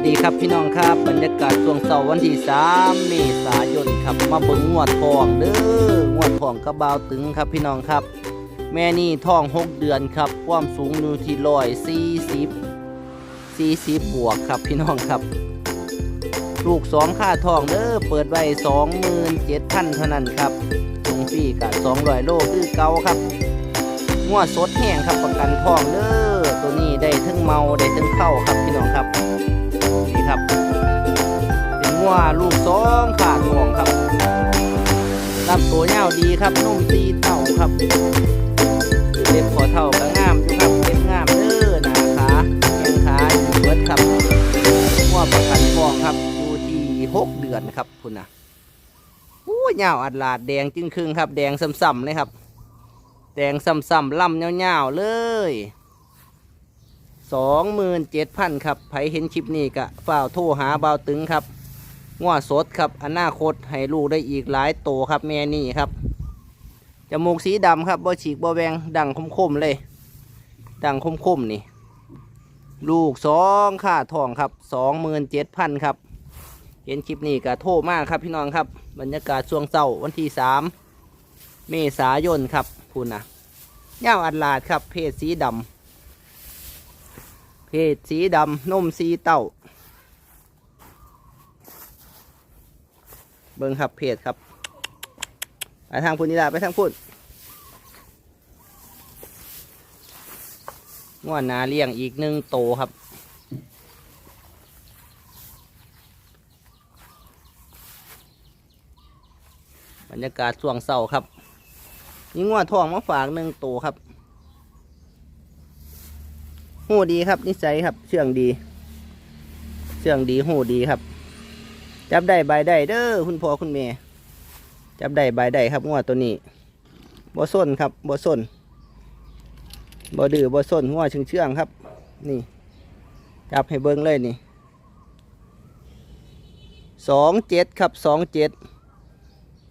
วัสดีครับพี่น้องครับบรรยากาศช่วงเสาร์วันที่ 3 เมษายนครับมาเบิ่งงวดทองเด้องวดทองกระบาวตึงครับพี่น้องครับ แม่นี่ทอง 6 เดือนครับความสูงอยู่ที่ร้อยสี่สิบสี่สิบบวกครับพี่น้องครับ ลูกสองค่าทองเด้อเปิดไว้สองหมื่นเจ็ดพันเท่านั้นครับตรงฟรีกับสองร้อยโลคือเก่าครับงัวสดแห้งครับประกันทองเด้อตัวนี้ได้ทั้งเมาได้ทั้งเข้าครับพี่น้องครับ นี่ครับ เป็นงัวลูกสองขาดห่วงครับลำตัวยาดีครับนุ่มตีเต่าครับเล็บขอเท่าก็งามอยู่ครับเล็บงามเด้อหนาขาแข้งขาอยู่เบิดครับงัวประกันทองครับอยู่ที่หกเดือนครับคุณนะอู้ยาอัดลาดแดงจึงครึ่งครับ แดงซ้ำๆเลยครับ แดงซ้ำๆล่ำเงาวๆเลย สองหมื่นเจ็ดพันครับไผเห็นคลิปนี้กะฝ่าวโทรหาเบาตึงครับง้อสดครับอนาคตให้ลูกได้อีกหลายโตครับแม่นี่ครับจมูกสีดำครับบ่ฉีกบ่แวงดังคมๆเลย ดังคมๆนี่ ลูกสองค่าทองครับสองหมื่นเจ็ดพันครับ เห็นคลิปนี้กะโทรมากครับพี่น้องครับ บรรยากาศช่วงเช้าวันที่สามเมษายนครับพูนนะเง่าอัดลาดครับเพศสีดำ เพศสีดำนมสีเต้า เบิ้งครับเพศครับไปทางพูนนี่ละไปทางพูนงวนนาเลี้ยงอีกหนึ่งโตครับบรรยากาศช่วงเสาร์ครับนี่งัวทองมาฝากหนึ่งตัวครับ หูดีครับ นิสัยครับ เชื่องดี เชื่องดีหูดีครับ จับได้ใบได้เด้อคุณพ่อคุณแม่จับได้ใบได้ครับงัวตัวนี้บ่ส้นครับบ่ส้นบ่ดื้อบ่ส้นงัวเชื่องเชื่องๆครับ นี่จับให้เบิ้งเลยนี่สองเจ็ดครับสองเจ็ด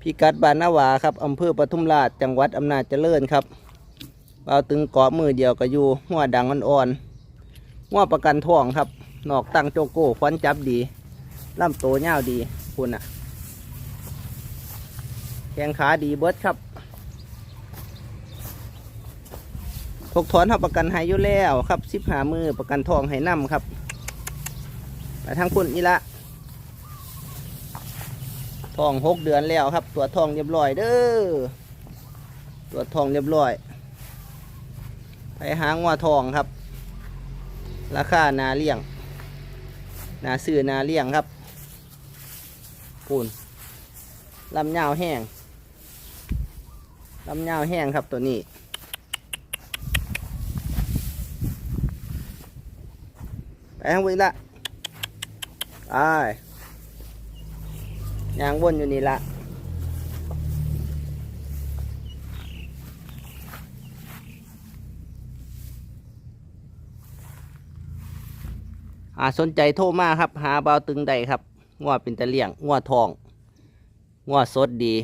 พิกัดบานนาวาครับอำเภอปทุมราชจังหวัดอำนาจเจริญครับเราตึงเกาะมือเดียวก็อยู่หัวดังอ่อนๆ หัวประกันทองครับ นอกตั้งโจโก้ควันจับดีลำโตเงาดีคุณอะ แข้งขาดีเบิร์ดครับทกถอนครับประกันให้อยู่แล้วครับสิบหามือประกันทองให้นำครับไปทางคุณนี่ละทองหกเดือนแล้วครับ ตัวทองเรียบร้อยเด้อตัวทองเรียบร้อย ไปหางว่าทองครับ ราคานาเลี้ยง นาซื้อนาเลี้ยงครับปูนลำยาวแห้งลำยาวแห้งครับตัวนี้ ไปทางบนละไปยางวนอยู่นี่ละ อาสนใจโทรมาครับ หาเบาตึงใดครับงัวเป็นตะเลี่ยงงัวทองงัวสดดี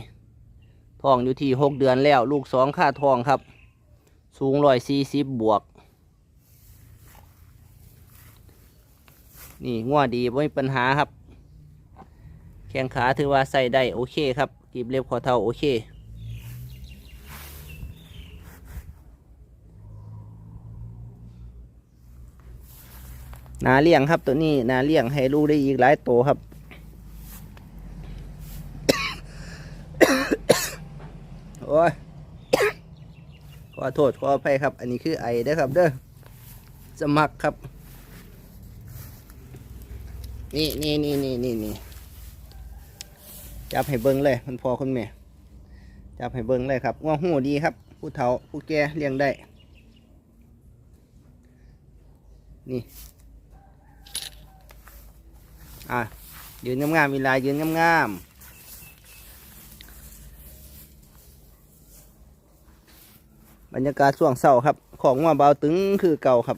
ทองอยู่ที่หกเดือนแล้ว ลูกสองค่าทองครับ สูงร้อยสี่สิบบวก นี่งัวดีไม่มีปัญหาครับ แข้งขาถือว่าใส่ได้โอเคครับกีบเล็บขอเท่าโอเค นาเลี้ยงครับตัวนี้นาเลี้ยงให้ลูกได้อีกหลายโตครับ โอ้ยขอโทษขออภัยครับ อันนี้คือไอเด้ครับ เด้อสมัครครับ นี่นี่นี่นี่นี่นี่จับให้เบิ้งเลยคุณพ่อคุณแม่จับให้เบิ้งเลยครับว่าหูดีครับ ผู้เฒ่าผู้แก่เลี้ยงได้ นี่ อะยืนงามๆมีลายยืนงามๆบรรยากาศช่วงเสาร์ครับ ของว่าเบาตึงคือเก่าครับ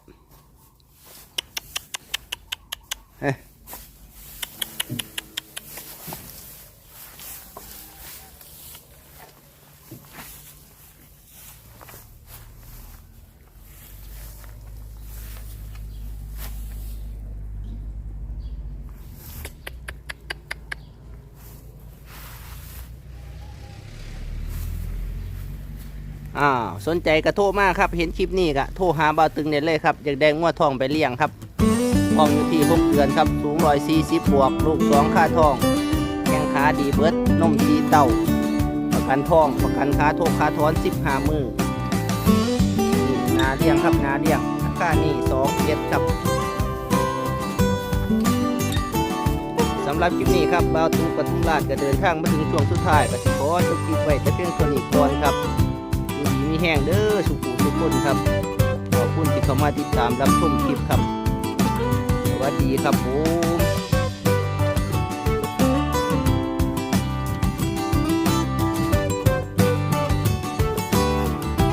อ้าวสนใจก็โทรมากครับ เห็นคลิปนี้ก็โทรหาบ่าวตึงได้เลยครับอยากได้งัวทองไปเลี้ยงครับทองอยู่ที่6เดือนครับ สูง140บบวก ลูก2ค่าทอง แข้งขาดีเบิดนมสีเต้าประกันทองประกันค้าโทษค้าถอน15มือนาเลี้ยงครับนาเลี้ยงราคานี่2เจ็ดครับสำหรับคลิปนี้ครับบ่าวตึงปทุมราชก็เดินทางมาถึงช่วงสุดท้ายก็สิขอจบคลิปไว้แต่เพียงเท่านี้ก่อนครับ แห้งเด้อสุขุทุกคนครับ ขอบคุณที่เข้ามาติดตามรับชมคลิปครับ สวัสดีครับผม